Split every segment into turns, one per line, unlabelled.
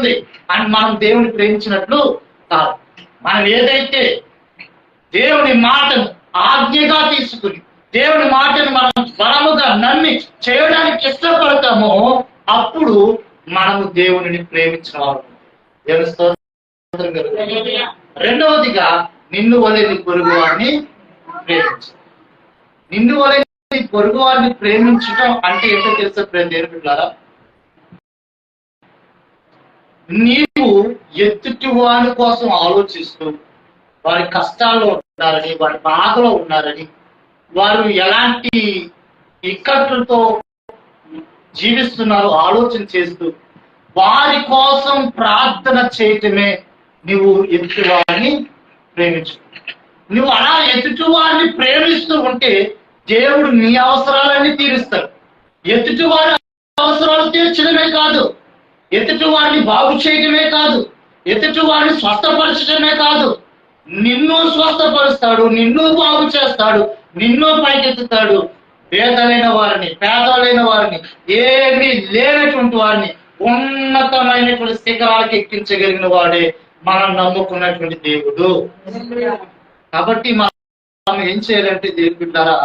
ఉంది. అని మనం దేవుని ప్రేమించినట్లు కాదు. మనం ఏదైతే దేవుని మాటను ఆజ్ఞగా తీసుకుని దేవుని మాటను మనం బలముగా నమ్మి చేయడానికి ఇష్టపడతామో అప్పుడు మనము దేవుని ప్రేమించిన వారు దేవుని రెండవదిగా నిన్ను వలె పొరుగు వారిని ప్రేమించు. నిన్ను వలేని పొరుగు వారిని ప్రేమించడం అంటే ఏంటో తెలుసా ప్రేమ దేవుని నీవు ఎత్తుటి వారి కోసం ఆలోచిస్తూ వారి కష్టాల్లో ఉన్నారని వారి బాధలో ఉన్నారని వారు ఎలాంటి ఇక్కట్లతో జీవిస్తున్నారో ఆలోచన చేస్తూ వారి కోసం ప్రార్థన చేయటమే నువ్వు ఎదుటి వారిని ప్రేమించు. నువ్వు అలా ఎదుటి వారిని ప్రేమిస్తూ ఉంటే దేవుడు నీ అవసరాలన్నీ తీరుస్తాడు. ఎదుటి వారి అవసరాలు తీర్చడమే కాదు ఎదుటి వారిని బాగు చేయటమే కాదు ఎదుటి వారిని స్వస్థపరచడమే కాదు. నిన్ను స్వస్థపరుస్తాడు నిన్ను బాగు చేస్తాడు నిన్ను పైకెత్తుతాడు. పేదలైన వారిని పేదలైన వారిని ఏమీ లేనటువంటి వారిని ఉన్నతమైనటువంటి శిఖరాలకు ఎక్కించగలిగిన వాడే మనం నమ్ముకున్నటువంటి దేవుడు. కాబట్టి మనం ఏం చేయాలంటే దేవుడు ద్వారా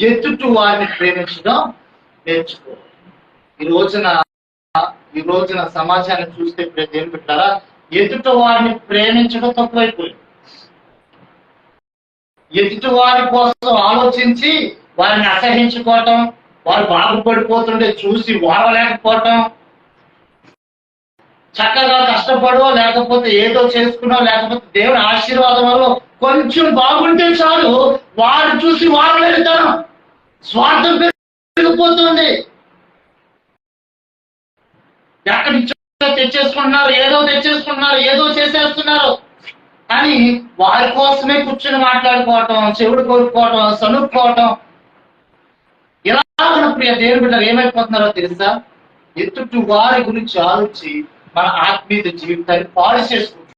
ఎదుటి వారిని ప్రేమించడం నేర్చుకో ఈ రోజున ఈ రోజున సమాజాన్ని చూస్తే ఇప్పుడు దేవుడు బిడ్డారా ఎదుట వారిని ప్రేమించడం తక్కువైపోయింది ఎదుటి వారి కోసం ఆలోచించి వారిని అసహించుకోవటం వారు బాగుపడిపోతుంటే చూసి వాడలేకపోవటం చక్కగా కష్టపడో లేకపోతే ఏదో చేసుకునో లేకపోతే దేవుని ఆశీర్వాదం వల్ల కొంచెం బాగుంటే చాలు. వారు చూసి వాడలేడుతాను స్వార్థం పెరిగిపోతుంది. ఎక్కడి నుంచో తెచ్చేసుకుంటున్నారు ఏదో తెచ్చేసుకుంటున్నారు ఏదో చేసేస్తున్నారు. కానీ వారి కోసమే కూర్చొని మాట్లాడుకోవటం చెవుడు కోరుకోవటం సనుక్కోవటం ఇలా ఉన్న ప్రియ దేవుడు బిడ్డలు ఏమైపోతున్నారో తెలుసా? ఎత్తుటి వారి గురించి ఆలోచి మన ఆత్మీయ జీవితాన్ని పాడు చేసుకుంటారు.